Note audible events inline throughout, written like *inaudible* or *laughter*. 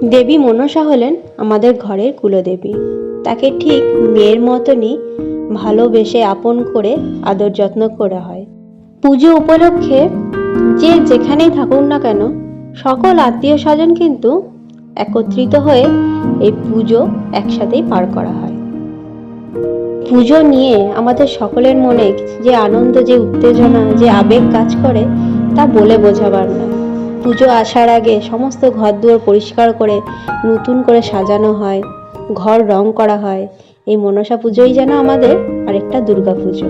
দেবী মনসা হলেন আমাদের ঘরের কুলদেবী। তাকে ঠিক মেয়ের মতনই ভালোবেসে আপন করে, আদর যত্ন করা হয়। পুজো উপলক্ষে যে যেখানেই থাকুক না কেন, সকল আত্মীয় স্বজন কিন্তু একত্রিত হয়ে এই পুজো একসাথেই পার করা হয়। পুজো নিয়ে আমাদের সকলের মনে যে আনন্দ, যে উত্তেজনা, যে আবেগ কাজ করে, তা বলে বোঝাবার না পুজো আসার আগে সমস্ত ঘর দুয়ার পরিষ্কার করে নতুন করে সাজানো হয়, ঘর রং করা হয়। এই মনসা পুজোই যেন আমাদের আরেকটা দুর্গা পুজো।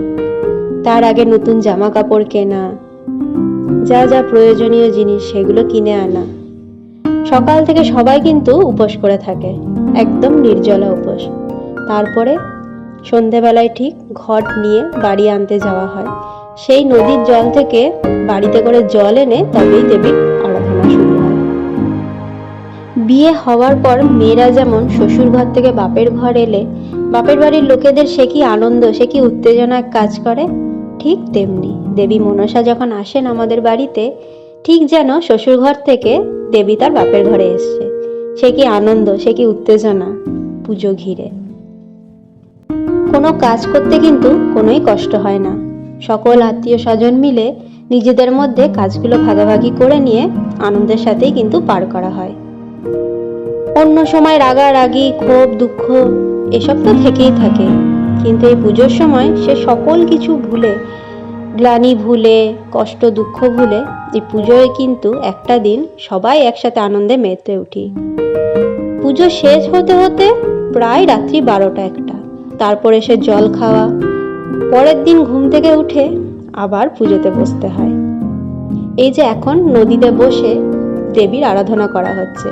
তার আগে নতুন জামা কাপড় কেনা, যা যা প্রয়োজনীয় জিনিস সেগুলো কিনে আনা। সকাল থেকে সবাই কিন্তু উপোস করে থাকে, একদম নির্জলা উপোস। তারপরে সন্ধেবেলায় ঠিক ঘট নিয়ে বাড়ি আনতে যাওয়া হয়। সেই নদীর জল থেকে বাড়িতে করে জল এনে তবেই দেবীর বিয়ে হওয়ার পর মেয়েরা যেমন শ্বশুর ঘর থেকে বাপের ঘর এলে, বাপের বাড়ির লোকেদের সে কি আনন্দ, সে কি উত্তেজনা কাজ করে? ঠিক তেমনি দেবী মনসা যখন আসেন আমাদের বাড়িতে, ঠিক যেন শ্বশুর ঘর থেকে দেবী তার বাপের ঘরে এসছে। সে কি আনন্দ, সে কি উত্তেজনা পুজো ঘিরে। কোনো কাজ করতে কিন্তু কোনোই কষ্ট হয় না। সকল আত্মীয় স্বজন মিলে নিজেদের মধ্যে কাজগুলো ভাগাভাগি করে নিয়ে আনন্দের সাথেই কিন্তু পার করা হয়। অন্য সময় রাগারাগি, ক্ষোভ, দুঃখ, এসব তো থেকেই থাকে। কিন্তু এই পুজোর সময় সে সকল কিছু ভুলে, গ্লানি ভুলে, কষ্ট, দুঃখ ভুলে, এই পুজোয় কিন্তু একটা দিন সবাই একসাথে আনন্দে মেতে উঠি। পুজো শেষ হতে হতে প্রায় রাত্রি বারোটা একটা। তারপরে সে জল খাওয়া, পরের দিন ঘুম থেকে উঠে আবার পুজোতে বসতে হয়। এই যে এখন নদীতে বসে দেবীর আরাধনা করা হচ্ছে।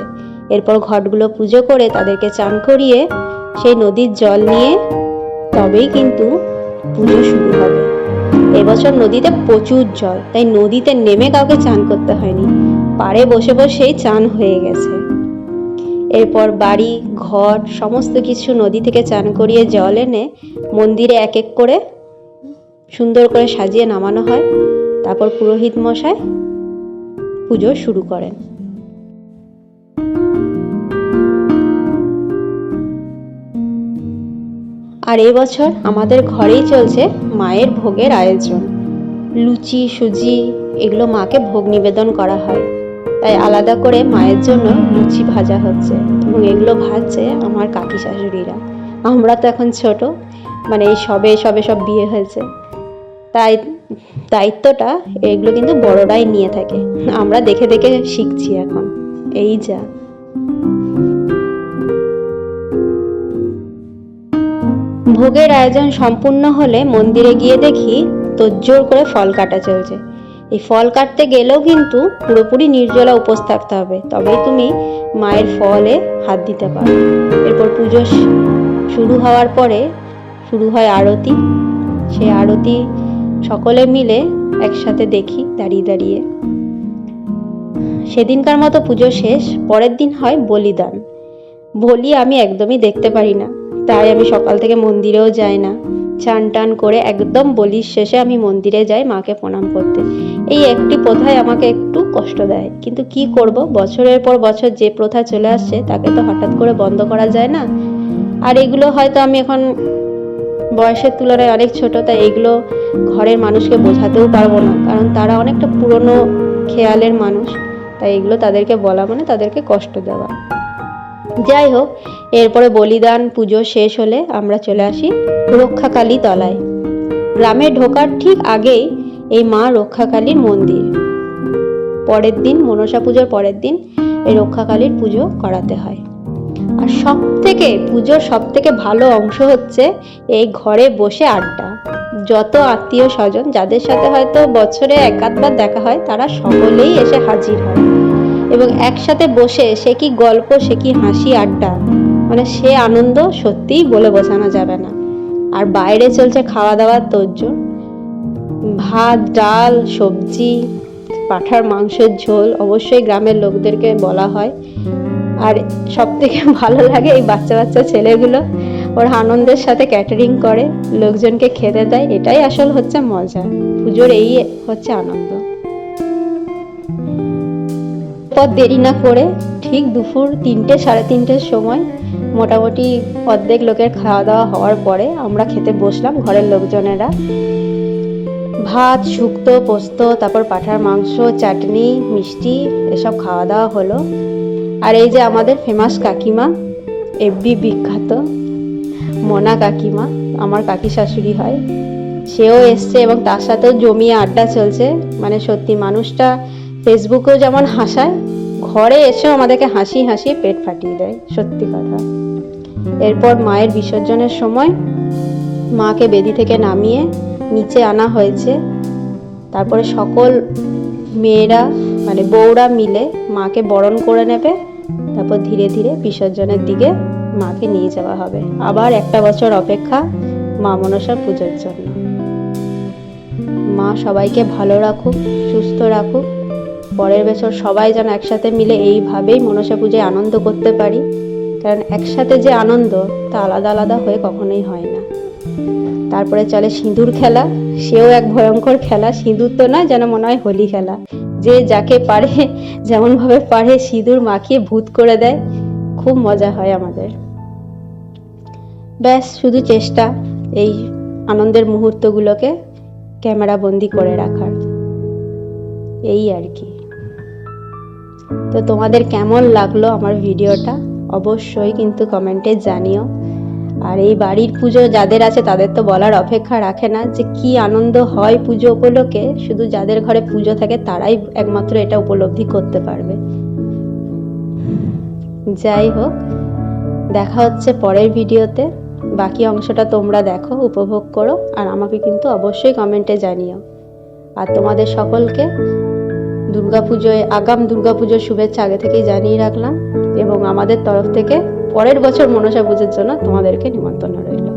এরপর ঘটগুলো পুজো করে তাদেরকে চান করিয়ে সেই নদীর জল নিয়ে তবেই কিন্তু পুজো শুরু হবে। এবছর নদীতে প্রচুর জল, তাই নদীতে নেমে কাউকে চান করতে হয়নি। পাড়ে বসে বসেই চান হয়ে গেছে। এরপর বাড়ি, ঘর, সমস্ত কিছু নদী থেকে চান করিয়ে জল এনে মন্দিরে এক এক করে সুন্দর করে সাজিয়ে নামানো হয়। তারপর পুরোহিত মশাই পুজো শুরু করেন। আর এই বছর আমাদের ঘরেই চলছে মায়ের ভোগের আয়োজন। লুচি, সুজি, এগুলো মাকে ভোগ নিবেদন করা হয়। তাই আলাদা করে মায়ের জন্য লুচি ভাজা হচ্ছে এবং এগুলো ভাজছে আমার কাকি শাশুড়িরা। আমরা তো এখন ছোট মানে এই সবে সবে সব বিয়ে হয়েছে। তাই দায়িত্বটা এগুলো কিন্তু বড়রাই নিয়ে থাকে। আমরা দেখে দেখে শিখছি এখন। এই যা। ভোগের আয়োজন সম্পূর্ণ হলে মন্দিরে গিয়ে দেখি তোজ্জোর করে ফল কাটা চলছে। এই ফল কাটতে গেলেও কিন্তু পুরোপুরি নির্জলা উপোস থাকতে হবে। তবেই তুমি মায়ের ফলে হাত দিতে পারো। এরপর পুজো শুরু হওয়ার পরে শুরু হয় আরতি। সেই আরতি সকলে মিলে একসাথে দেখি দাঁড়িয়ে দাঁড়িয়ে। সেদিনকার মতো পুজো শেষ, পরের দিন হয় বলিদান। বলি আমি একদমই দেখতে পারি না। তাই আমি সকাল থেকে মন্দিরেও যাই না। চান টান করে একদম বলির শেষে আমি মন্দিরে যাই মাকে প্রণাম করতে। এই একটি প্রথায় আমাকে একটু কষ্ট দেয়। কিন্তু কি করব? বছরের পর বছর যে প্রথা চলে আসছে, তাকে তো হঠাৎ করে বন্ধ করা যায় না? আর এগুলো হয়তো আমি এখন বয়সের তুলনায় অনেক ছোট, তাই এগুলো ঘরের মানুষকে বোঝাতেও পারব না। কারণ তারা অনেকটা পুরনো খেয়ালের মানুষ, তাই এগুলো তাদেরকে বলা মানে তাদেরকে কষ্ট দেওয়া। যাই হোক এরপরে বলিদান পুজো শেষ হলে আমরা চলে আসি রক্ষাকালী তলায়। গ্রামে ঢোকার ঠিক আগেই এই মা রক্ষাকালীর মন্দির। পরের দিন, মনসা পুজোর পরের দিন এই রক্ষাকালীর পুজো করাতে হয়। আর সব থেকে পুজোর সব থেকে ভালো অংশ হচ্ছে এই ঘরে বসে আড্ডা। যত আত্মীয় স্বজন যাদের সাথে হয়তো বছরে এক আধবার দেখা হয়, তারা সকলেই এসে হাজির হয়। এবং একসাথে বসে সে কি গল্প, সে কি হাসি, আড্ডা? মানে সে আনন্দ সত্যিই বলে বোঝানো যাবে না। আর বাইরে চলছে খাওয়া দাওয়ার তোজ্জোর ভাত, ডাল, সবজি, পাঠার মাংসের ঝোল, অবশ্যই গ্রামের লোকদেরকে বলা হয়। আর সব থেকে *laughs* ভালো লাগে এই বাচ্চা বাচ্চা ছেলেগুলো, ওর আনন্দের সাথে ক্যাটারিং করে, লোকজনকে খেতে দেয়, এটাই আসল হচ্ছে মজা। পুজোর এই হচ্ছে আনন্দ। এরপর দেরি না করে ঠিক দুপুর তিনটে, সাড়ে তিনটের সময় মোটামুটি অর্ধেক লোকের খাওয়া দাওয়া হওয়ার পরে আমরা খেতে বসলাম ঘরের লোকজনেরা। ভাত, শুক্তো, পোস্ত, তারপর পাঠার মাংস, চাটনি, মিষ্টি এসব খাওয়া দাওয়া হলো। আর এই যে আমাদের ফেমাস কাকিমা এফবি বিখ্যাত মোনা কাকিমা, আমার কাকি শাশুড়ি হয়, সেও এসছে এবং তার সাথেও জমিয়ে আড্ডা চলছে। মানে সত্যি মানুষটা ফেসবুকেও যেমন হাসায়, ঘরে এসেও আমাদেরকে হাসি হাসি পেট ফাটিয়ে দেয়, সত্যি কথা। এরপর মায়ের বিসর্জনের সময় মাকে বেদি থেকে নামিয়ে নিচে আনা হয়েছে। তারপরে সকল মেয়েরা মানে বউরা মিলে মাকে বরণ করে নেবে। তারপর ধীরে ধীরে বিসর্জনের দিকে মাকে নিয়ে যাওয়া হবে। আবার একটা বছর অপেক্ষা মা মনসার পুজোর জন্য। মা সবাইকে ভালো রাখুক, সুস্থ রাখুক। পরের বছর সবাই যেন একসাথে মিলে এইভাবেই মনসা পুজোয় আনন্দ করতে পারি। কারণ একসাথে যে আনন্দ, তা আলাদা আলাদা হয়ে কখনোই হয় না। তারপরে চলে সিঁদুর খেলা। সেও এক ভয়ঙ্কর খেলা। সিঁদুর তো নয় যেন মনে হয় হোলি খেলা। যে যাকে পারে, যেমনভাবে পারে, সিঁদুর মাখিয়ে ভূত করে দেয়। খুব মজা হয় আমাদের। ব্যাস, শুধু চেষ্টা, এই আনন্দের মুহূর্তগুলোকে ক্যামেরা বন্দি করে রাখার। এই আর কি। তো তোমাদের কেমন লাগল আমার ভিডিওটা? অবশ্যই কিন্তু কমেন্টে জানিও। আর এই বাড়ির পুজো যাদের আছে, তাদের তো বলার অপেক্ষা রাখে না যে কি আনন্দ হয় পুজো উপলক্ষে। শুধু যাদের ঘরে পুজো থাকে, তারাই একমাত্র এটা উপলব্ধি করতে পারবে। যাই হোক, দেখা হচ্ছে পরের ভিডিওতে। বাকি অংশটা তোমরা দেখো, উপভোগ করো। আর আমাকে কিন্তু অবশ্যই কমেন্টে জানিও। আর তোমাদের সকলকে দুর্গাপুজোয়, আগাম দুর্গাপুজোর শুভেচ্ছা আগে থেকেই জানিয়ে রাখলাম এবং আমাদের তরফ থেকে পরের বছর মনসা পুজোর জন্য তোমাদেরকে নিমন্ত্রণ রইল।